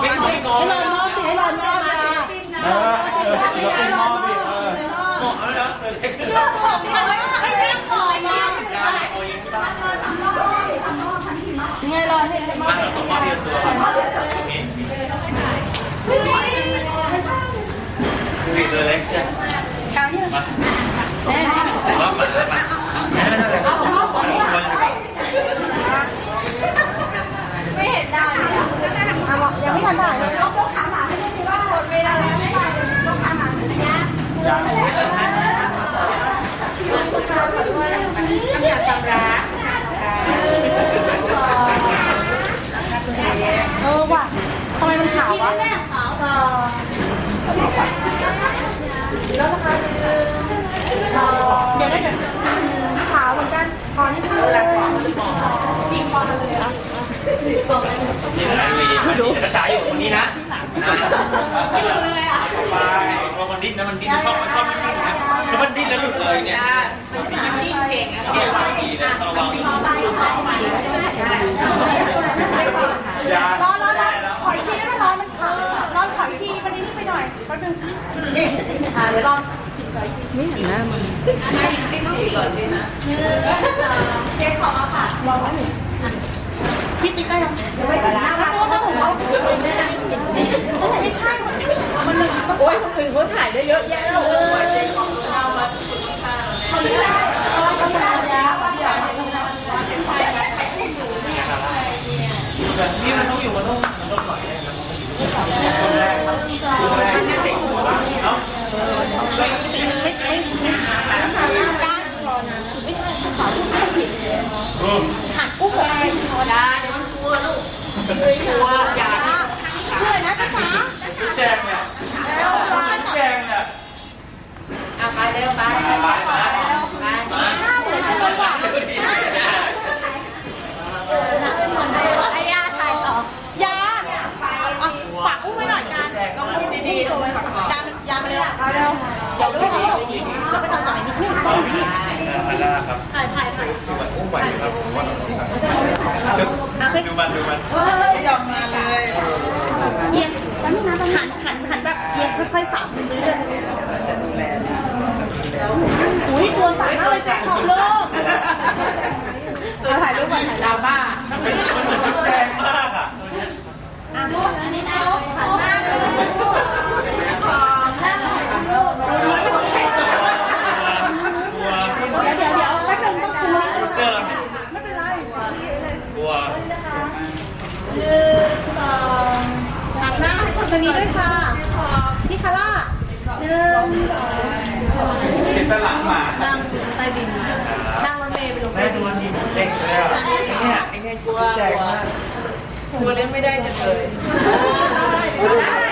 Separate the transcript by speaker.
Speaker 1: ไม่ไม่งอ
Speaker 2: ให้รอนมอบสิให้รอนมอบนะ
Speaker 3: เออเออศิลปินมอบดิเออ
Speaker 1: เหมาะแล้วนะเออเล็ก
Speaker 2: เลือกของเขาไม่เลือกของนะ
Speaker 1: โอ้ยไม่ได้
Speaker 2: ไงรอนให้ให้มอบ
Speaker 1: มาเราส่งมอบเรียนตัวคือตัวเล็กใช่มา
Speaker 2: แม่
Speaker 1: มามามาไม่ได้เลยเอาสมองก่อนดีกว่า
Speaker 2: ไม่เห็นได้เลยอะยังไม่ทันถ่ายเลยยกขาหมาให้ได้ดีว่าไม่ได้ไม่ได้ยกขาหมาระยะ
Speaker 3: ยัง
Speaker 2: เออว่ะทำไมมันขาววะแล้วนะคะเดี๋ยวได้เดี๋ยวขาวเหมือนกันขอนิดนึงปีคอมาเลยอะ
Speaker 1: นี่สายมีไม่รู้กระจายอยู่ตรงนี้นะ ดิ้นนะมันดิ้นชอบมันชอบมันดิ้นนะแล้วมันดิ้นแล้วหลุดเลยเนี่ยมันดิ้นเก่งนะเก่งดีเลยระวัง
Speaker 2: ร้อนร้อนร้อนขออีกทีได้ไหมร้อนมันขาร้อนขออีกทีมันนี่ไปหน่อยแป๊บนึงนี่อ่าเดี๋ยวลองไม่เห็นหน้ามัน
Speaker 4: ต้องผีก่อ
Speaker 2: นเจ๊ขอมาค่ะมองแล้วหนึ่งพี่ติ๊กได้ยังไม่ได้แล้วตัวเขาของเขาไม่ใช่มันเลย โอ้ยคนอื่นเขาถ่ายได้เยอะแยะแล้วเออเขาไม่ได้เขาทำงานแล้วเดี๋ยว
Speaker 1: นี่มันต้องอยู่มันต้องมันต้องปล่อยให้มันคนแรกครับคนแรกเด็กเนาะ
Speaker 2: ไม่ไม่ไม่ไม่ด้านคอนะคือไม่ใช่ขาวที่ไม่ผิดหันกุ้งไปคอดาเดี๋ยวมันกลัวลูกกลัวอย่าช่วยนะจ๊ะจ๋า
Speaker 1: แจงเนี่ย
Speaker 2: แล้ว
Speaker 1: แจงเนี่ย
Speaker 2: เอาไปเร็วไป
Speaker 1: ไปไปมา
Speaker 2: หน้าเหมือนกันเลยว่ะไอ้ยาถ่ายต่อยาฝากอุ้มไว้หน่อยการก็พูดดีๆเลยการยามา เร็วเอาเร็วเดี๋ยวด้วยเราไปทำต่อนิดนึง
Speaker 1: ไปแล้วครับ
Speaker 2: ถ่ายถ่ายถ่าย
Speaker 1: อุ้มไหวครับดูมันดูมัน
Speaker 2: ไม่ยอมมาเลยเอียงแล้วนี่นะหันหันหันแบบเอียงค่อยๆสามมือเรื่อยๆอุ้ยตัวสั่นมากเลยแจ็คขอบโลกเอาถ่ายรูปก่อนถ่ายดราม่า
Speaker 1: มันเหมือนจุดแจงมากอะ
Speaker 2: อะรูปอันนี้นะหันหน้าไปเลยสองหน้าถ่ายรูปดูดีไม่ต้อง
Speaker 1: กลัว
Speaker 2: เดี๋ยวเดี๋ยวเดี๋ยวแป๊บนึงต้องคุย
Speaker 1: เสื้อเรา
Speaker 2: ไม่เป็นไร
Speaker 1: กลัว
Speaker 2: หนึ่งสองหันหน้าให้คนนี้ด้วยค่ะพี่คาร่าหนึ่ง
Speaker 1: เป็นตลังหมา
Speaker 2: นั่งใต้ดินนั่งรถเมล์ไปลง
Speaker 1: ได้ดูมันดีเด็กเลยอะเนี่ยไอ้เนี่ยกลัวแจงมาก
Speaker 4: ตัวเล่นไม่ได้จะเลย
Speaker 2: เ